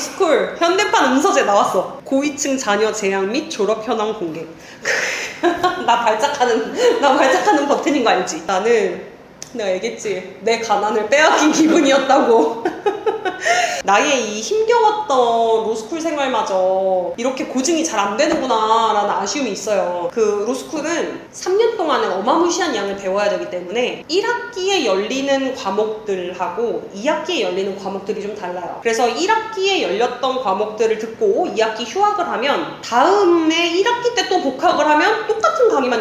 로스쿨 현대판 음서재 나왔어. 고위층 자녀 재학 및 졸업 현황 공개. 나 발작하는 나 발작하는 버튼인 거 알지? 나는 내가 얘기했지 내 가난을 빼앗긴 기분이었다고. 나의 이 힘겨웠던 로스쿨 생활마저 이렇게 고증이 잘 안 되는구나 라는 아쉬움이 있어요. 그 로스쿨은 3년 동안에 어마무시한 양을 배워야 되기 때문에 1학기에 열리는 과목들하고 2학기에 열리는 과목들이 좀 달라요. 그래서 1학기에 열렸던 과목들을 듣고 2학기 휴학을 하면 다음에 1학기 때 또 복학을 하면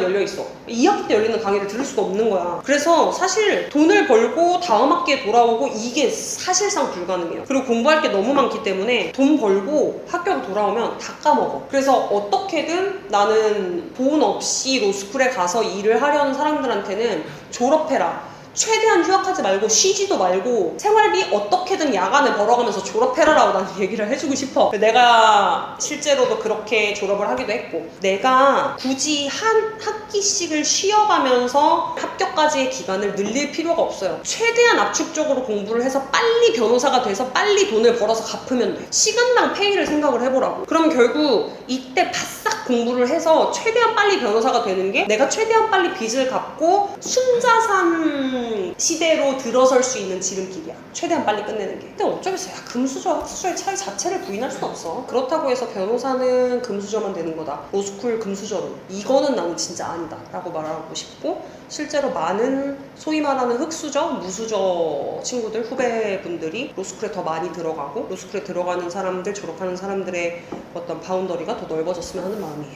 열려 있어. 2학기 때 열리는 강의를 들을 수가 없는 거야. 그래서 사실 돈을 벌고 다음 학기에 돌아오고 이게 사실상 불가능해요. 그리고 공부할 게 너무 많기 때문에 돈 벌고 학교로 돌아오면 다 까먹어. 그래서 어떻게든 나는 돈 없이 로스쿨에 가서 일을 하려는 사람들한테는 졸업해라. 최대한 휴학하지 말고 쉬지도 말고 생활비 어떻게든 야간에 벌어가면서 졸업해라라고 나는 얘기를 해주고 싶어. 내가 실제로도 그렇게 졸업을 하기도 했고 내가 굳이 한 학기씩을 쉬어가면서 합격까지의 기간을 늘릴 필요가 없어요. 최대한 압축적으로 공부를 해서 빨리 변호사가 돼서 빨리 돈을 벌어서 갚으면 돼. 시간당 페이를 생각을 해보라고. 그럼 결국 이때 바싹 공부를 해서 최대한 빨리 변호사가 되는 게 내가 최대한 빨리 빚을 갚고 순자산 시대로 들어설 수 있는 지름길이야. 최대한 빨리 끝내는 게. 근데 어쩌겠어. 야, 금수저, 학수저의 차이 자체를 부인할 수는 없어. 그렇다고 해서 변호사는 금수저만 되는 거다. 로스쿨 금수저로. 이거는 나는 진짜 아니다. 라고 말하고 싶고, 실제로 많은 소위 말하는 흑수저, 무수저 친구들, 후배분들이 로스쿨에 더 많이 들어가고, 로스쿨에 들어가는 사람들, 졸업하는 사람들의 어떤 바운더리가 더 넓어졌으면 하는 마음 이에요.